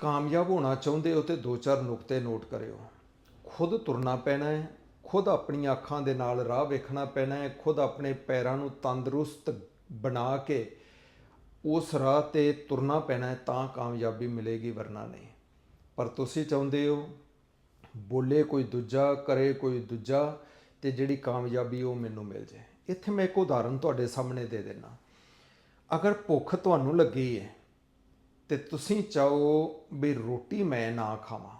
ਕਾਮਯਾਬ ਹੋਣਾ ਚਾਹੁੰਦੇ ਹੋ ਤੇ ਦੋ ਚਾਰ ਨੁਕਤੇ ਨੋਟ ਕਰਿਓ। ਖੁਦ ਤੁਰਨਾ ਪੈਣਾ ਹੈ, ਖੁਦ ਆਪਣੀਆਂ ਅੱਖਾਂ ਦੇ ਨਾਲ ਰਾਹ ਵੇਖਣਾ ਪੈਣਾ ਹੈ, ਖੁਦ ਆਪਣੇ ਪੈਰਾਂ ਨੂੰ ਤੰਦਰੁਸਤ ਬਣਾ ਕੇ ਉਸ ਰਾਹ ਤੇ ਤੁਰਨਾ ਪੈਣਾ ਹੈ ਤਾਂ ਕਾਮਯਾਬੀ ਮਿਲੇਗੀ ਵਰਨਾ ਨਹੀਂ। ਪਰ ਤੁਸੀਂ ਚਾਹੁੰਦੇ ਹੋ, ਬੋਲੇ ਕੋਈ ਦੂਜਾ, ਕਰੇ ਕੋਈ ਦੂਜਾ ਤੇ ਜਿਹੜੀ ਕਾਮਯਾਬੀ ਉਹ ਮੈਨੂੰ ਮਿਲ ਜਾਏ। ਇੱਥੇ ਮੈਂ ਇੱਕ ਉਦਾਹਰਨ ਤੁਹਾਡੇ ਸਾਹਮਣੇ ਦੇ ਦੇਣਾ ਅਗਰ ਭੁੱਖ ਤੁਹਾਨੂੰ ਲੱਗੀ ਹੈ ਤੇ ਤੁਸੀਂ ਚਾਹੋ ਵੀ ਰੋਟੀ ਮੈਂ ਨਾ ਖਾਵਾਂ।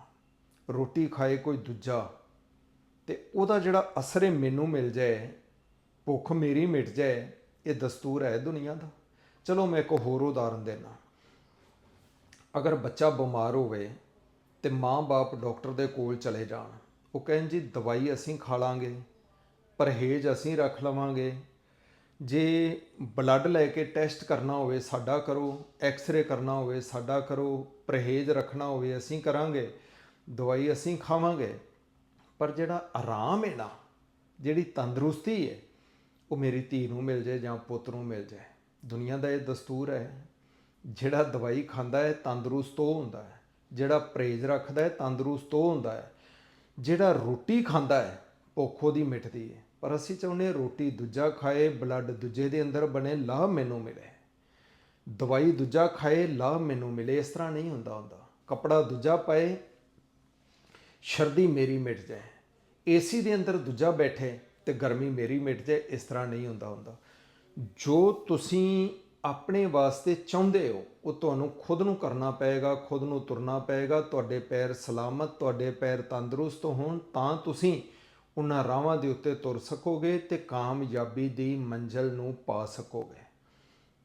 ਰੋਟੀ ਖਾਏ ਕੋਈ ਦੂਜਾ ਤੇ ਉਹਦਾ ਜਿਹੜਾ ਅਸਰ ਮੈਨੂੰ ਮਿਲ ਜਾਏ, ਭੁੱਖ ਮੇਰੀ ਮਿਟ ਜਾਏ, ਇਹ ਦਸਤੂਰ ਹੈ ਦੁਨੀਆ ਦਾ। ਚਲੋ ਮੈਂ ਇੱਕ ਹੋਰ ਉਦਾਹਰਨ ਦੇਣਾ ਅਗਰ ਬੱਚਾ ਬਿਮਾਰ ਹੋਵੇ ਤੇ ਮਾਂ-ਬਾਪ ਡਾਕਟਰ ਦੇ ਕੋਲ ਚਲੇ ਜਾਣ, ਉਹ ਕਹਿਣ ਜੀ ਦਵਾਈ ਅਸੀਂ ਖਾ ਲਾਂਗੇ, ਪਰਹੇਜ਼ ਅਸੀਂ ਰੱਖ ਲਵਾਂਗੇ ਜੇ ਬਲੱਡ ਲੈ ਕੇ ਟੈਸਟ ਕਰਨਾ ਹੋਵੇ, ਸਾਡਾ ਕਰੋ ਐਕਸ-ਰੇ ਕਰਨਾ ਹੋਵੇ, ਸਾਡਾ ਕਰੋ, ਪਰਹੇਜ਼ ਰੱਖਣਾ ਹੋਵੇ, ਅਸੀਂ ਕਰਾਂਗੇ, ਦਵਾਈ ਅਸੀਂ ਖਾਵਾਂਗੇ, ਪਰ ਜਿਹੜਾ ਆਰਾਮ ਹੈ ਨਾ, ਜਿਹੜੀ ਤੰਦਰੁਸਤੀ ਹੈ, ਉਹ ਮੇਰੀ ਧੀ ਨੂੰ ਮਿਲ ਜਾਏ ਜਾਂ ਪੁੱਤ ਨੂੰ ਮਿਲ ਜਾਏ। ਦੁਨੀਆ ਦਾ ਇਹ ਦਸਤੂਰ ਹੈ, ਜਿਹੜਾ ਦਵਾਈ ਖਾਂਦਾ ਹੈ, ਤੰਦਰੁਸਤ ਉਹ ਹੁੰਦਾ ਹੈ। ਜਿਹੜਾ ਪਰਹੇਜ਼ ਰੱਖਦਾ ਹੈ, ਤੰਦਰੁਸਤ ਉਹ ਹੁੰਦਾ ਹੈ। ਜਿਹੜਾ ਰੋਟੀ ਖਾਂਦਾ ਹੈ, ਭੁੱਖ ਦੀ ਮਿਟਦੀ ਹੈ। ਪਰ ਅਸੀਂ ਚਾਹੁੰਦੇ ਹਾਂ ਰੋਟੀ ਦੂਜਾ ਖਾਏ ਬਲੱਡ ਦੂਜੇ ਦੇ ਅੰਦਰ ਬਣੇ ਲਾਭ ਮੈਨੂੰ ਮਿਲੇ। ਦਵਾਈ ਦੂਜਾ ਖਾਏ ਲਾਭ ਮੈਨੂੰ ਮਿਲੇ, ਇਸ ਤਰ੍ਹਾਂ ਨਹੀਂ ਹੁੰਦਾ ਹੁੰਦਾ। ਕਪੜਾ ਦੂਜਾ ਪਾਏ, ਸ਼ਰਦੀ ਮੇਰੀ ਮਿਟ ਜਾਏ। ਏਸੀ ਦੇ ਅੰਦਰ ਦੂਜਾ ਬੈਠੇ ਤੇ ਗਰਮੀ ਮੇਰੀ ਮਿਟ ਜਾਏ, ਇਸ ਤਰ੍ਹਾਂ ਨਹੀਂ ਹੁੰਦਾ ਹੁੰਦਾ। ਜੋ ਤੁਸੀਂ ਆਪਣੇ ਵਾਸਤੇ ਚਾਹੁੰਦੇ ਹੋ, ਉਹ ਤੁਹਾਨੂੰ ਖੁਦ ਨੂੰ ਕਰਨਾ ਪਏਗਾ, ਖੁਦ ਨੂੰ ਤੁਰਨਾ ਪਏਗਾ। ਤੁਹਾਡੇ ਪੈਰ ਸਲਾਮਤ, ਤੁਹਾਡੇ ਪੈਰ ਤੰਦਰੁਸਤ ਹੋਣ, ਤਾਂ ਤੁਸੀਂ ਉਹਨਾਂ ਰਾਹਾਂ ਦੇ ਉੱਤੇ ਤੁਰ ਸਕੋਗੇ ਤੇ ਕਾਮਯਾਬੀ ਦੀ ਮੰਜ਼ਲ ਨੂੰ ਪਾ ਸਕੋਗੇ।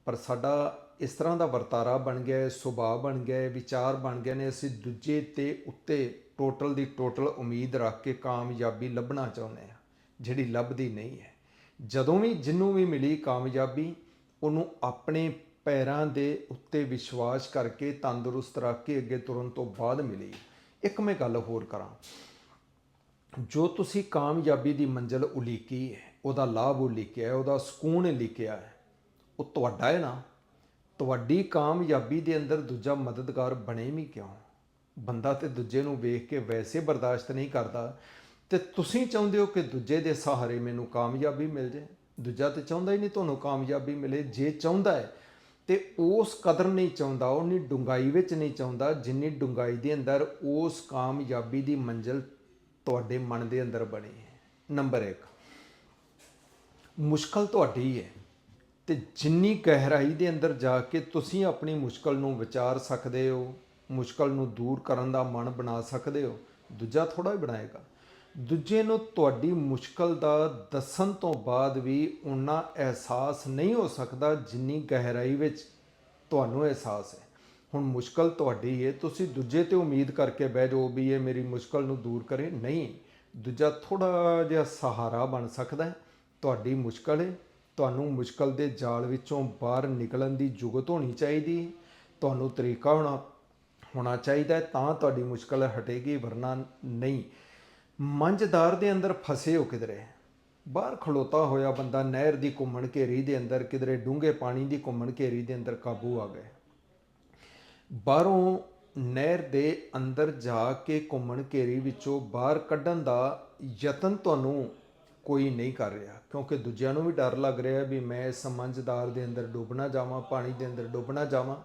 ਪਰ ਸਾਡਾ ਇਸ ਤਰ੍ਹਾਂ ਦਾ ਵਰਤਾਰਾ ਬਣ ਗਿਆ ਹੈ, ਸੁਭਾਅ ਬਣ ਗਿਆ ਹੈ, ਵਿਚਾਰ ਬਣ ਗਏ ਨੇ, ਅਸੀਂ ਦੂਜੇ ਤੇ ਉੱਤੇ ਟੋਟਲ ਦੀ ਟੋਟਲ ਉਮੀਦ ਰੱਖ ਕੇ ਕਾਮਯਾਬੀ ਲੱਭਣਾ ਚਾਹੁੰਦੇ ਹਾਂ, ਜਿਹੜੀ ਲੱਭਦੀ ਨਹੀਂ ਹੈ। ਜਦੋਂ ਵੀ ਜਿੰਨੂੰ ਵੀ ਮਿਲੀ ਕਾਮਯਾਬੀ, ਉਹਨੂੰ ਆਪਣੇ ਪੈਰਾਂ ਦੇ ਉੱਤੇ ਵਿਸ਼ਵਾਸ ਕਰਕੇ ਤੰਦਰੁਸਤ ਰੱਖ ਕੇ ਅੱਗੇ ਤੁਰਨ ਤੋਂ ਬਾਅਦ ਮਿਲੀ। ਇੱਕ ਮੈਂ ਗੱਲ ਹੋਰ ਕਰਾਂ। ਜੋ ਤੁਸੀਂ ਕਾਮਯਾਬੀ ਦੀ ਮੰਜ਼ਿਲ ਉਲੀਕੀ ਹੈ, ਉਹਦਾ ਲਾਭ ਉਲੀਕਿਆ ਹੈ, ਉਹਦਾ ਸਕੂਨ ਲਿਖਿਆ ਹੈ, ਉਹ ਤੁਹਾਡਾ ਹੈ ਨਾ। ਤੁਹਾਡੀ ਕਾਮਯਾਬੀ ਦੇ ਅੰਦਰ ਦੂਜਾ ਮਦਦਗਾਰ ਬਣੇ ਵੀ ਕਿਉਂ? ਬੰਦਾ ਤੇ ਦੂਜੇ ਨੂੰ ਵੇਖ ਕੇ ਵੈਸੇ ਬਰਦਾਸ਼ਤ ਨਹੀਂ ਕਰਦਾ ਤੇ ਤੁਸੀਂ ਚਾਹੁੰਦੇ ਹੋ ਕਿ ਦੂਜੇ ਦੇ ਸਹਾਰੇ ਮੈਨੂੰ ਕਾਮਯਾਬੀ ਮਿਲ ਜਾਏ? ਦੂਜਾ ਤੇ ਚਾਹੁੰਦਾ ਹੀ ਨਹੀਂ ਤੁਹਾਨੂੰ ਕਾਮਯਾਬੀ ਮਿਲੇ। ਜੇ ਚਾਹੁੰਦਾ ਹੈ ਤੇ ਉਸ ਕਦਰ ਨਹੀਂ ਚਾਹੁੰਦਾ ਉਹਨੀ ਡੁੰਗਾਈ ਵਿੱਚ ਨਹੀਂ ਚਾਹੁੰਦਾ, ਜਿੰਨੀ ਡੁੰਗਾਈ ਦੇ ਅੰਦਰ ਉਸ ਕਾਮਯਾਬੀ ਦੀ ਮੰਜ਼ਿਲ ਤੁਹਾਡੇ ਮਨ ਦੇ ਅੰਦਰ ਬਣੇ ਹੈ। ਨੰਬਰ 1 ਮੁਸ਼ਕਲ ਤੁਹਾਡੀ ਹੈ ਤੇ ਜਿੰਨੀ ਗਹਿਰਾਈ ਦੇ ਅੰਦਰ ਜਾ ਕੇ ਤੁਸੀਂ ਆਪਣੀ ਮੁਸ਼ਕਲ ਨੂੰ ਵਿਚਾਰ ਸਕਦੇ ਹੋ, ਮੁਸ਼ਕਲ ਨੂੰ ਦੂਰ ਕਰਨ ਦਾ ਮਨ ਬਣਾ ਸਕਦੇ ਹੋ, ਦੂਜਾ ਥੋੜਾ ਹੀ ਬਣਾਏਗਾ। ਦੂਜੇ ਨੂੰ ਤੁਹਾਡੀ ਮੁਸ਼ਕਲ ਦਾ ਦੱਸਣ ਤੋਂ ਬਾਅਦ ਵੀ ਉਨਾ ਅਹਿਸਾਸ ਨਹੀਂ ਹੋ ਸਕਦਾ ਜਿੰਨੀ ਗਹਿਰਾਈ ਵਿੱਚ ਤੁਹਾਨੂੰ ਅਹਿਸਾਸ ਹੈ। ਹੁਣ ਮੁਸ਼ਕਲ ਤੁਹਾਡੀ ਹੈ ਤੁਸੀਂ ਦੂਜੇ ਤੇ ਉਮੀਦ ਕਰਕੇ ਬਹਿ ਜਾਓ ਵੀ ਇਹ ਮੇਰੀ ਮੁਸ਼ਕਲ ਨੂੰ ਦੂਰ ਕਰੇ। ਨਹੀਂ, ਦੂਜਾ ਥੋੜਾ ਜਿਹਾ ਸਹਾਰਾ ਬਣ ਸਕਦਾ ਹੈ। ਤੁਹਾਡੀ ਮੁਸ਼ਕਲ ਹੈ ਤੁਹਾਨੂੰ ਮੁਸ਼ਕਲ ਦੇ ਜਾਲ ਵਿੱਚੋਂ ਬਾਹਰ ਨਿਕਲਣ ਦੀ ਜੁਗਤ ਹੋਣੀ ਚਾਹੀਦੀ ਹੈ ਤੁਹਾਨੂੰ ਤਰੀਕਾ ਹੋਣਾ ਹੋਣਾ ਚਾਹੀਦਾ ਹੈ, ਤਾਂ ਤੁਹਾਡੀ ਮੁਸ਼ਕਲ ਹਟੇਗੀ, ਵਰਨਾ ਨਹੀਂ। ਮੰਝਦਾਰ ਦੇ ਅੰਦਰ ਫਸੇ ਹੋ ਕਿਧਰੇ? ਬਾਹਰ ਖਲੋਤਾ ਹੋਇਆ ਬੰਦਾ ਨਹਿਰ ਦੀ ਘੁੰਮਣ ਘੇਰੀ ਦੇ ਅੰਦਰ ਕਿਧਰੇ ਡੂੰਘੇ ਪਾਣੀ ਦੀ ਘੁੰਮਣ ਘੇਰੀ ਦੇ ਅੰਦਰ ਕਾਬੂ ਆ ਗਏ ਬਾਹਰੋਂ ਨਹਿਰ ਦੇ ਅੰਦਰ ਜਾ ਕੇ ਘੁੰਮਣ ਘੇਰੀ ਵਿੱਚੋਂ ਬਾਹਰ ਕੱਢਣ ਦਾ ਯਤਨ ਤੁਹਾਨੂੰ ਕੋਈ ਨਹੀਂ ਕਰ ਰਿਹਾ, ਕਿਉਂਕਿ ਦੂਜਿਆਂ ਨੂੰ ਵੀ ਡਰ ਲੱਗ ਰਿਹਾ ਵੀ ਮੈਂ ਇਸ ਸਮਝਦਾਰ ਦੇ ਅੰਦਰ ਡੁੱਬਣਾ ਜਾਵਾਂ, ਪਾਣੀ ਦੇ ਅੰਦਰ ਡੁੱਬਣਾ ਜਾਵਾਂ।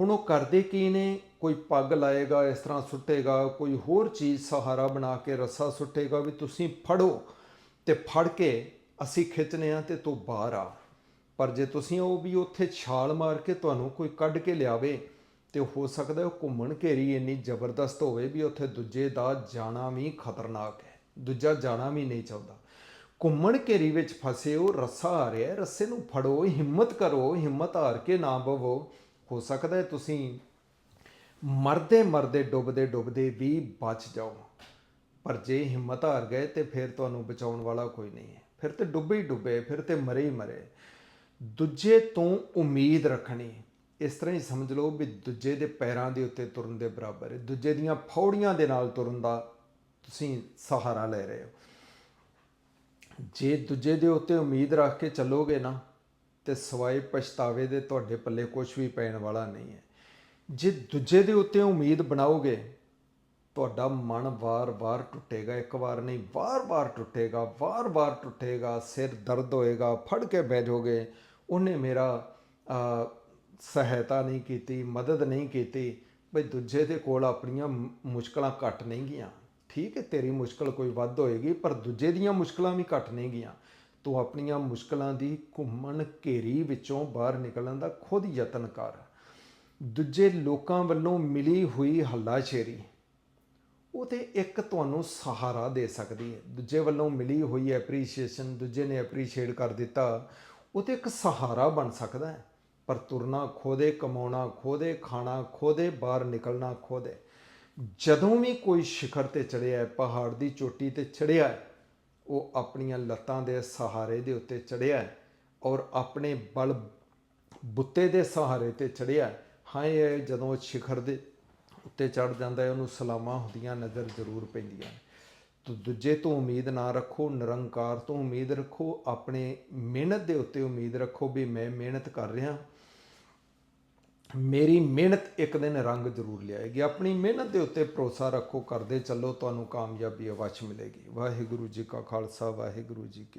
ਹੁਣ ਉਹ ਕਰਦੇ ਕੀ ਨੇ? ਕੋਈ ਪੱਗ ਲਾਏਗਾ, ਇਸ ਤਰ੍ਹਾਂ ਸੁੱਟੇਗਾ, ਕੋਈ ਹੋਰ ਚੀਜ਼ ਸਹਾਰਾ ਬਣਾ ਕੇ ਰੱਸਾ ਸੁੱਟੇਗਾ ਵੀ ਤੁਸੀਂ ਫੜੋ ਤੇ ਫੜ ਕੇ ਅਸੀਂ ਖਿੱਚਨੇ ਆ ਤੇ ਤੂੰ ਬਾਹਰ ਆ। ਪਰ ਜੇ ਤੁਸੀਂ ਉਹ ਵੀ ਉੱਥੇ ਛਾਲ ਮਾਰ ਕੇ ਤੁਹਾਨੂੰ ਕੋਈ ਕੱਢ ਕੇ ਲਿਆਵੇ ਤੇ ਹੋ ਸਕਦਾ ਉਹ ਘੁੰਮਣ ਘੇਰੀ ਇੰਨੀ ਜ਼ਬਰਦਸਤ ਹੋਵੇ ਵੀ ਉੱਥੇ ਦੂਜੇ ਦਾ ਜਾਣਾ ਵੀ ਖਤਰਨਾਕ ਹੈ। ਦੂਜਾ ਜਾਣਾ ਵੀ ਨਹੀਂ ਚਾਹੁੰਦਾ। ਘੁੰਮਣ ਘੇਰੀ ਵਿੱਚ ਫਸੇ ਹੋ ਰੱਸਾ ਆ ਰਿਹਾ ਰੱਸੇ ਨੂੰ ਫੜੋ, ਹਿੰਮਤ ਕਰੋ, ਹਿੰਮਤ ਹਾਰ ਕੇ ਨਾ ਬਵੋ। ਹੋ ਸਕਦਾ ਤੁਸੀਂ ਮਰਦੇ ਮਰਦੇ, ਡੁੱਬਦੇ ਡੁੱਬਦੇ ਵੀ ਬਚ ਜਾਓ। ਪਰ ਜੇ ਹਿੰਮਤ ਹਾਰ ਗਏ ਤੇ ਫਿਰ ਤੁਹਾਨੂੰ ਬਚਾਉਣ ਵਾਲਾ ਕੋਈ ਨਹੀਂ ਹੈ। ਫਿਰ ਤੇ ਡੁੱਬੇ ਹੀ ਡੁੱਬੇ, ਫਿਰ ਤੇ ਮਰੇ ਹੀ ਮਰੇ। ਦੂਜੇ ਤੋਂ ਉਮੀਦ ਰੱਖਣੀ ਇਸ ਤਰ੍ਹਾਂ ਹੀ ਸਮਝ ਲਓ ਵੀ ਦੂਜੇ ਦੇ ਪੈਰਾਂ ਦੇ ਉੱਤੇ ਤੁਰਨ ਦੇ ਬਰਾਬਰ ਹੈ। ਦੂਜੇ ਦੀਆਂ ਫੌੜੀਆਂ ਦੇ ਨਾਲ ਤੁਰਨ ਦਾ ਤੁਸੀਂ ਸਹਾਰਾ ਲੈ ਰਹੇ ਹੋ। ਜੇ ਦੂਜੇ ਦੇ ਉੱਤੇ ਉਮੀਦ ਰੱਖ ਕੇ ਚੱਲੋਗੇ ਨਾ, ਤੇ ਸਵਾਏ ਪਛਤਾਵੇ ਦੇ ਤੁਹਾਡੇ ਪੱਲੇ ਕੁਝ ਵੀ ਪੈਣ ਵਾਲਾ ਨਹੀਂ ਹੈ। ਜੇ ਦੂਜੇ ਦੇ ਉੱਤੇ ਉਮੀਦ ਬਣਾਓਗੇ, ਤੁਹਾਡਾ ਮਨ ਵਾਰ-ਵਾਰ ਟੁੱਟੇਗਾ। ਇੱਕ ਵਾਰ ਨਹੀਂ, ਵਾਰ-ਵਾਰ ਟੁੱਟੇਗਾ ਵਾਰ-ਵਾਰ ਟੁੱਟੇਗਾ, ਸਿਰ ਦਰਦ ਹੋਏਗਾ, ਫੜ ਕੇ ਬਹਿ ਜਾਓਗੇ, ਉਹਨੇ ਮੇਰਾ ਸਹਾਇਤਾ ਨਹੀਂ ਕੀਤੀ, ਮਦਦ ਨਹੀਂ ਕੀਤੀ, ਬਈ ਦੂਜੇ ਦੇ ਕੋਲ ਆਪਣੀਆਂ ਮੁਸ਼ਕਲਾਂ ਘੱਟ ਨਹੀਂ ਗਈਆਂ। ਠੀਕ ਹੈ, ਤੇਰੀ ਮੁਸ਼ਕਲ ਕੋਈ ਵੱਧ ਹੋਏਗੀ, ਪਰ ਦੂਜੇ ਦੀਆਂ ਮੁਸ਼ਕਲਾਂ ਵੀ ਘੱਟ ਨਹੀਂ ਗਈਆਂ। ਤੂੰ ਆਪਣੀਆਂ ਮੁਸ਼ਕਲਾਂ ਦੀ ਘੁੰਮਣ ਘੇਰੀ ਵਿੱਚੋਂ ਬਾਹਰ ਨਿਕਲਣ ਦਾ ਖੁਦ ਯਤਨ ਕਰ। ਦੂਜੇ ਲੋਕਾਂ ਵੱਲੋਂ ਮਿਲੀ ਹੋਈ ਹੱਲਾਸ਼ੇਰੀ, ਉਹ ਤੇ ਇੱਕ ਤੁਹਾਨੂੰ ਸਹਾਰਾ ਦੇ ਸਕਦੀ ਹੈ। ਦੂਜੇ ਵੱਲੋਂ ਮਿਲੀ ਹੋਈ ਐਪਰੀਸ਼ੀਏਸ਼ਨ ਦੂਜੇ ਨੇ ਐਪਰੀਸ਼ੀਏਟ ਕਰ ਦਿੱਤਾ, ਉਹ ਤੇ ਇੱਕ ਸਹਾਰਾ ਬਣ ਸਕਦਾ ਹੈ। ਪਰ ਤੁਰਨਾ ਖੋਦੇ, ਕਮਾਉਣਾ ਖੋਦੇ, ਖਾਣਾ ਖੋਦੇ, ਬਾਹਰ ਨਿਕਲਣਾ ਖੋਦੇ। ਜਦੋਂ ਵੀ ਕੋਈ ਸ਼ਿਖਰ ਤੇ ਚੜਿਆ ਪਹਾੜ ਦੀ ਚੋਟੀ ਤੇ ਚੜਿਆ ਉਹ ਆਪਣੀਆਂ ਲੱਤਾਂ ਦੇ ਸਹਾਰੇ ਦੇ ਉੱਤੇ ਚੜਿਆ ਔਰ ਆਪਣੇ ਬਲ ਬੁੱਤੇ ਦੇ ਸਹਾਰੇ ਤੇ ਚੜਿਆ ਹਾਂ। ਇਹ ਜਦੋਂ ਸ਼ਿਖਰ ਦੇ ਉੱਤੇ ਚੜ ਜਾਂਦਾ ਹੈ, ਉਹਨੂੰ ਸਲਾਮਾਂ ਹੁੰਦੀਆਂ ਨਜ਼ਰ ਜ਼ਰੂਰ ਪੈਂਦੀਆਂ ਨੇ। ਦੂਜੇ ਤੋਂ ਉਮੀਦ ਨਾ ਰੱਖੋ, ਨਿਰੰਕਾਰ ਤੋਂ ਉਮੀਦ ਰੱਖੋ, ਆਪਣੇ ਮਿਹਨਤ ਦੇ ਉੱਤੇ ਉਮੀਦ ਰੱਖੋ ਵੀ ਮੈਂ ਮਿਹਨਤ ਕਰ ਰਿਹਾ। ਮੇਰੀ ਮਿਹਨਤ ਇੱਕ ਦਿਨ ਰੰਗ ਜ਼ਰੂਰ ਲਿਆਏਗੀ। ਆਪਣੀ ਮਿਹਨਤ ਦੇ ਉੱਤੇ ਭਰੋਸਾ ਰੱਖੋ, ਕਰਦੇ ਚੱਲੋ, ਤੁਹਾਨੂੰ ਕਾਮਯਾਬੀ ਅਵਸ਼ ਮਿਲੇਗੀ। ਵਾਹਿਗੁਰੂ ਜੀ ਕਾ ਖਾਲਸਾ, ਵਾਹਿਗੁਰੂ ਜੀ ਕੀ